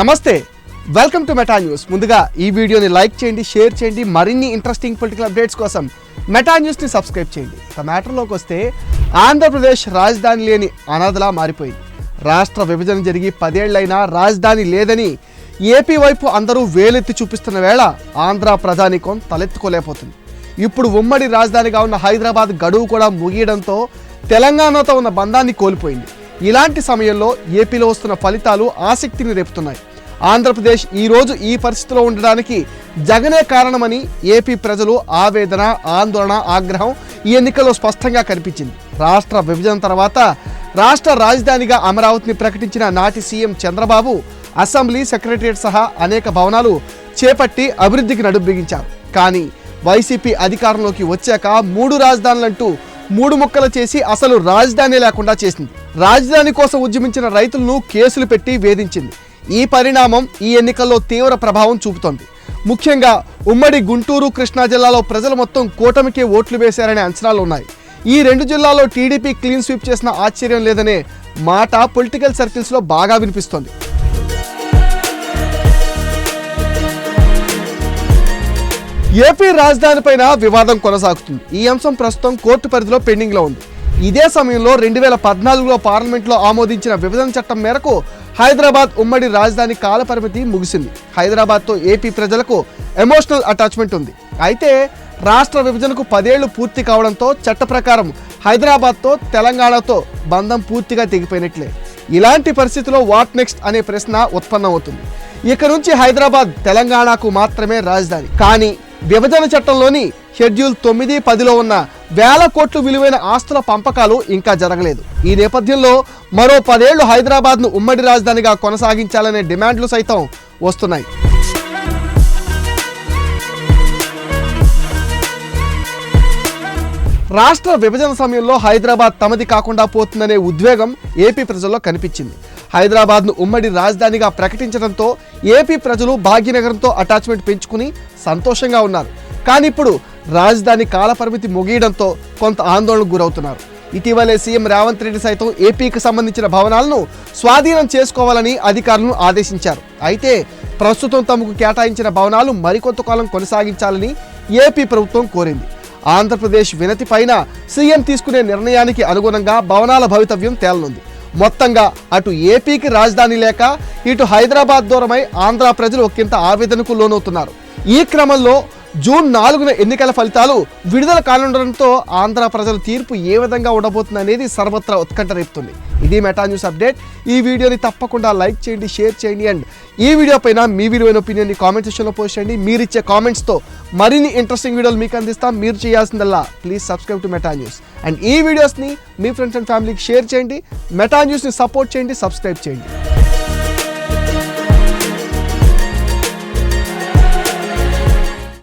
నమస్తే. Welcome to Meta news ముందుగా ఈ వీడియోని లైక్ చేయండి షేర్ చేయండి మరిన్ని ఇంట్రెస్టింగ్ పొలిటికల్ అప్డేట్స్ కోసం మెటా న్యూస్ని సబ్స్క్రైబ్ చేయండి. ఇక మ్యాటర్లోకి వస్తే ఆంధ్రప్రదేశ్ రాజధాని లేని అనాథలా మారిపోయింది. రాష్ట్ర విభజన జరిగి పదేళ్ళైనా రాజధాని లేదని ఏపీ వైపు అందరూ వేలెత్తి చూపిస్తున్న వేళ ఆంధ్ర ప్రధానికం తలెత్తుకోలేకపోతుంది. ఇప్పుడు ఉమ్మడి రాజధానిగా ఉన్న హైదరాబాద్ గడువు కూడా ముగియడంతో తెలంగాణతో ఉన్న బంధాన్ని కోల్పోయింది. ఇలాంటి సమయంలో ఏపీలో వస్తున్న ఫలితాలు ఆసక్తిని రేపుతున్నాయి. ఆంధ్రప్రదేశ్ ఈరోజు ఈ పరిస్థితిలో ఉండడానికి జగనే కారణమని ఏపీ ప్రజలు ఆవేదన ఆందోళన ఆగ్రహం ఈ ఎన్నికల్లో స్పష్టంగా కనిపించింది. రాష్ట్ర విభజన తర్వాత రాష్ట్ర రాజధానిగా అమరావతిని ప్రకటించిన నాటి సీఎం చంద్రబాబు అసెంబ్లీ సెక్రటరియట్ సహా అనేక భవనాలు చేపట్టి అభివృద్ధికి నడుం బిగించారు. కానీ వైసీపీ అధికారంలోకి వచ్చాక మూడు రాజధానులంటూ మూడు ముక్కలు చేసి అసలు రాజధాని లేకుండా చేసింది. రాజధాని కోసం ఉద్యమించిన రైతులను కేసులు పెట్టి వేధించింది. ఈ పరిణామం ఈ ఎన్నికల్లో తీవ్ర ప్రభావం చూపుతోంది. ముఖ్యంగా ఉమ్మడి గుంటూరు కృష్ణా జిల్లాలో ప్రజలు మొత్తం కూటమికే ఓట్లు వేశారనే అంచనాలు ఉన్నాయి. ఈ రెండు జిల్లాల్లో టీడీపీ క్లీన్ స్వీప్ చేసిన ఆశ్చర్యం లేదనే మాట పొలిటికల్ సర్కిల్స్లో బాగా వినిపిస్తోంది. ఏపీ రాజధానిపైన వివాదం కొనసాగుతుంది. ఈ అంశం ప్రస్తుతం కోర్టు పరిధిలో పెండింగ్లో ఉంది. ఇదే సమయంలో రెండు వేల పద్నాలుగులో పార్లమెంట్లో ఆమోదించిన విభజన చట్టం మేరకు హైదరాబాద్ ఉమ్మడి రాజధాని కాలపరిమితి ముగిసింది. హైదరాబాద్తో ఏపీ ప్రజలకు ఎమోషనల్ అటాచ్మెంట్ ఉంది. అయితే రాష్ట్ర విభజనకు పదేళ్ళు పూర్తి కావడంతో చట్ట ప్రకారం హైదరాబాద్తో తెలంగాణతో బంధం పూర్తిగా తెగిపోయినట్లే. ఇలాంటి పరిస్థితిలో వాట్ నెక్స్ట్ అనే ప్రశ్న ఉత్పన్నమవుతుంది. ఇక నుంచి హైదరాబాద్ తెలంగాణకు మాత్రమే రాజధాని. కానీ విభజన చట్టంలోని షెడ్యూల్ తొమ్మిది పదిలో ఉన్న వేల కోట్లు విలువైన ఆస్తుల పంపకాలు ఇంకా జరగలేదు. ఈ నేపథ్యంలో మరో పదేళ్ళు హైదరాబాద్ను ఉమ్మడి రాజధానిగా కొనసాగించాలనే డిమాండ్లు సైతం వస్తున్నాయి. రాష్ట్ర విభజన సమయంలో హైదరాబాద్ తమది కాకుండా పోతుందనే ఉద్వేగం ఏపీ ప్రజల్లో కనిపించింది. హైదరాబాద్ను ఉమ్మడి రాజధానిగా ప్రకటించడంతో ఏపీ ప్రజలు భాగ్యనగరంతో అటాచ్మెంట్ పెంచుకుని సంతోషంగా ఉన్నారు. కానీ ఇప్పుడు రాజధాని కాలపరిమితి ముగియడంతో కొంత ఆందోళనకు గురవుతున్నారు. ఇటీవలే సీఎం రేవంత్ రెడ్డి సైతం ఏపీకి సంబంధించిన భవనాలను స్వాధీనం చేసుకోవాలని అధికారులను ఆదేశించారు. అయితే ప్రస్తుతం తమకు కేటాయించిన భవనాలు మరికొంత కాలం కొనసాగించాలని ఏపీ ప్రభుత్వం కోరింది. ఆంధ్రప్రదేశ్ వినతి పైన సీఎం తీసుకునే నిర్ణయానికి అనుగుణంగా భవనాల భవితవ్యం తేలనుంది. మొత్తంగా అటు ఏపీకి రాజధాని లేక ఇటు హైదరాబాద్ దూరమై ఆంధ్ర ప్రజలు ఒకంత ఆవేదనకు లోనవుతున్నారు. ఈ క్రమంలో జూన్ నాలుగున ఎన్నికల ఫలితాలు విడుదల కానుండడంతో ఆంధ్ర ప్రజల తీర్పు ఏ విధంగా ఉండబోతుంది అనేది సర్వత్రా ఉత్కంఠ రేపుతుంది. ఇది మెటా న్యూస్ అప్డేట్. ఈ వీడియోని తప్పకుండా లైక్ చేయండి షేర్ చేయండి అండ్ ఈ వీడియో పైన మీ విలువైన ఒపీనియన్ని కామెంట్ సెక్షన్లో పోస్ట్ చేయండి. మీరు ఇచ్చే కామెంట్స్తో మరిన్ని ఇంట్రెస్టింగ్ వీడియోలు మీకు అందిస్తాం. మీరు చేయాల్సిందల్లా please subscribe to Meta news. And ఈ వీడియోస్ని మీ ఫ్రెండ్స్ అండ్ ఫ్యామిలీకి షేర్ చేయండి. మెటా న్యూస్ని సపోర్ట్ చేయండి సబ్స్క్రైబ్ చేయండి.